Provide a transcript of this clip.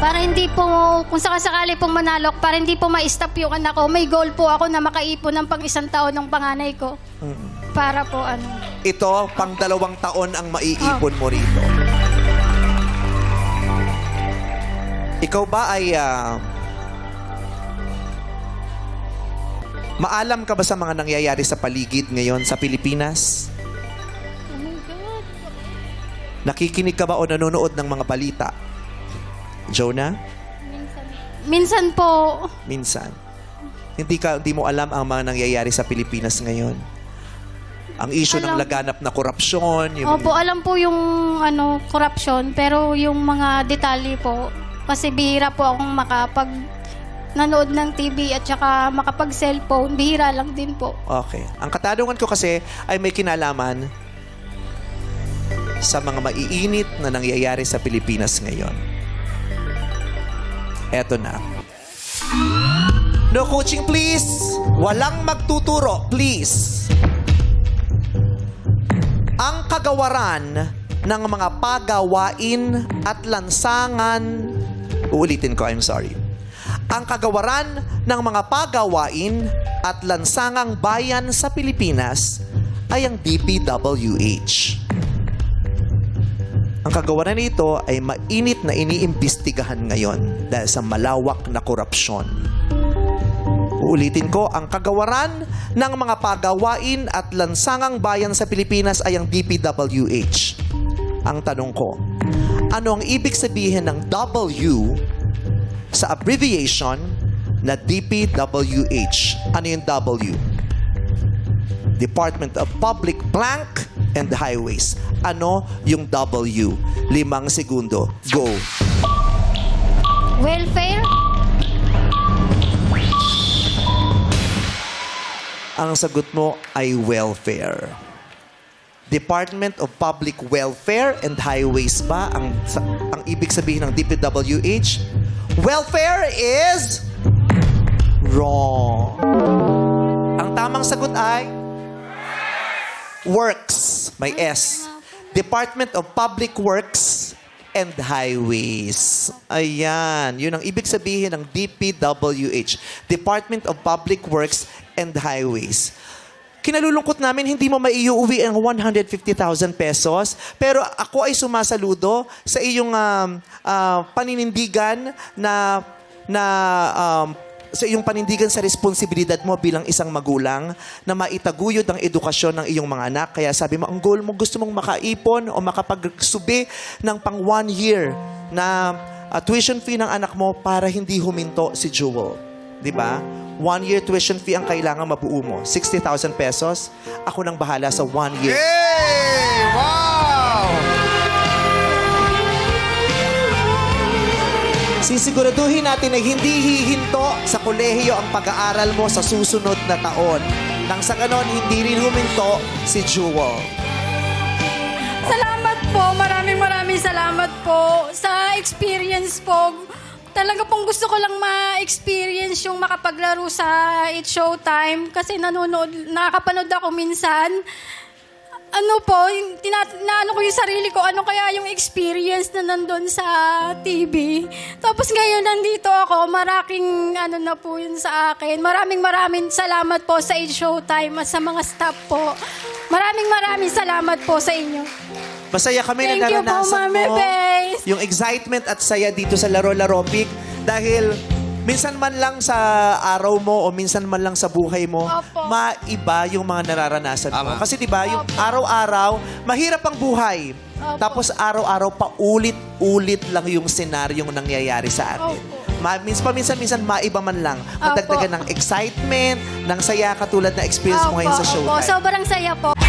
Para hindi po, kung sakasakali pong manalok, para hindi po ma-stop yung anak ko, may goal po ako na makaipon ng pang isang taon ng panganay ko. Para po ano. Ito, pang dalawang taon ang maiipon mo rito. Ikaw ba ay... ah, maalam ka ba sa mga nangyayari sa paligid ngayon sa Pilipinas? Oh my God. Nakikinig ka ba o nanonood ng mga balita? Jonah? Minsan po, Minsan. Hindi ka hindi mo alam ang mga nangyayari sa Pilipinas ngayon. Ang issue ng Alam. laganap na korupsyon, yung opo, alam po yung ano, corruption, pero yung mga detalye po, kasi bihira po akong makapag nanood ng TV at saka makapag-cellphone, bihira lang din po. Okay. Ang katanungan ko kasi ay may kinalaman sa mga maiinit na nangyayari sa Pilipinas ngayon. Eto na. No coaching, please. Walang magtuturo, please. Ang kagawaran ng mga pagawain at lansangan Uulitin ko, I'm sorry. Ang kagawaran ng mga pagawain at lansangang bayan sa Pilipinas ay ang DPWH. Ang kagawaran nito ay mainit na iniimbestigahan ngayon dahil sa malawak na korupsyon. Uulitin ko, ang kagawaran ng mga pagawain at lansangang bayan sa Pilipinas ay ang DPWH. Ang tanong ko, ano ang ibig sabihin ng W sa abbreviation na DPWH? Ano yung W? Department of Public Blank and Highways. Ano yung W? Limang segundo. Go. Welfare? Ang sagot mo ay welfare. Department of Public Welfare and Highways ba ang ang ibig sabihin ng DPWH? Welfare is wrong. Ang tamang sagot ay Works. May S. Department of Public Works and Highways. Ayan. Yun ang ibig sabihin ng DPWH. Department of Public Works and Highways. Kinalulungkot namin, hindi mo maiuwi ang 150,000 pesos. Pero ako ay sumasaludo sa iyong um, ah, paninindigan na na um, sa iyong panindigan sa responsibilidad mo bilang isang magulang na maitaguyod ang edukasyon ng iyong mga anak. Kaya sabi mo, ang goal mo, gusto mong makaipon o makapagsubi ng pang one year na ah, tuition fee ng anak mo para hindi huminto si Jewel. Di ba? One year tuition fee ang kailangan mabuo mo. 60,000 pesos. Ako nang bahala sa one year. Hey! Sisiguraduhin natin na hindi hihinto sa kolehiyo ang pag-aaral mo sa susunod na taon. Nang sa ganon, hindi rin huminto si Jewel. Salamat po. Maraming maraming salamat po sa experience po. Talaga pong gusto ko lang ma-experience yung makapaglaro sa It's Showtime kasi nanonood, nakakapanood ako minsan. Ano po, yung tina, naano ko yung sarili ko, ano kaya yung experience na nandun sa TV. Tapos ngayon nandito ako, maraking ano na po yun sa akin. Maraming maraming salamat po sa It's Showtime at sa mga staff po. Maraming maraming salamat po sa inyo. Masaya kami Thank na you po, naranasan Mami mo Bes. yung excitement at saya dito sa Laro Laro Pic dahil minsan man lang sa araw mo o minsan man lang sa buhay mo, Opo. maiba yung mga nararanasan mo. Tama. Kasi 'di ba, yung Opo. araw-araw, mahirap ang buhay. Opo. Tapos araw-araw paulit-ulit lang yung senaryong nangyayari sa atin. Opo. Ma- minsan paminsan-minsan maiba man lang. Madagdagan ng excitement, ng saya katulad na experience mo ngayon sa Opo, showtime. opo. Sobrang saya po.